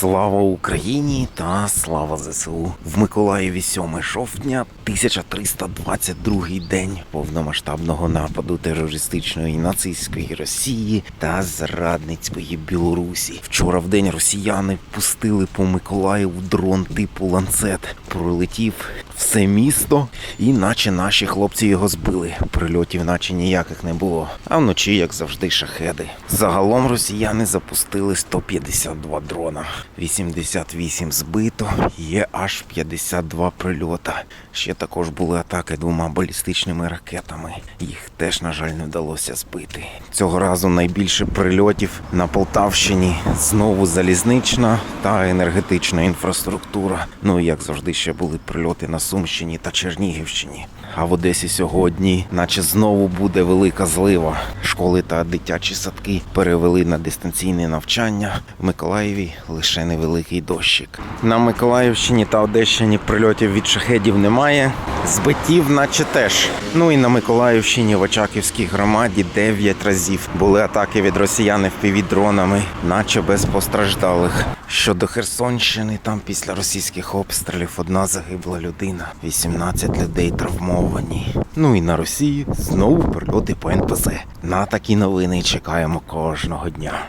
Слава Україні та слава ЗСУ в Миколаєві 7 жовтня, 1322 день повномасштабного нападу терористичної нацистської Росії та зрадницької Білорусі. Вчора в день росіяни пустили по Миколаєву дрон типу ланцет. Пролетів все місто, і наче наші хлопці його збили. Прильотів наче ніяких не було. А вночі, як завжди, шахеди. Загалом росіяни запустили 152 дрона, 88 збито, є аж 52 прильота. Ще також були атаки двома балістичними ракетами. Їх теж, на жаль, не вдалося збити. Цього разу найбільше прильотів на Полтавщині. Знову залізнична та енергетична інфраструктура. Ну і як завжди, ще були прильоти на Сумщині та Чернігівщині. А в Одесі сьогодні, наче знову буде велика злива. Школи та дитячі садки перевели на дистанційне навчання. В Миколаєві лише невеликий дощик. На Миколаївщині та Одещині прильотів від шахедів немає. Збиттів, наче теж. Ну і на Миколаївщині в Очаківській громаді 9 разів були атаки від росіян впівдронами, наче без постраждалих. Щодо Херсонщини, там після російських обстрілів одна загибла людина, 18 людей травмовані. Ну і на Росії знову прильоти по НПЗ. На такі новини чекаємо кожного дня.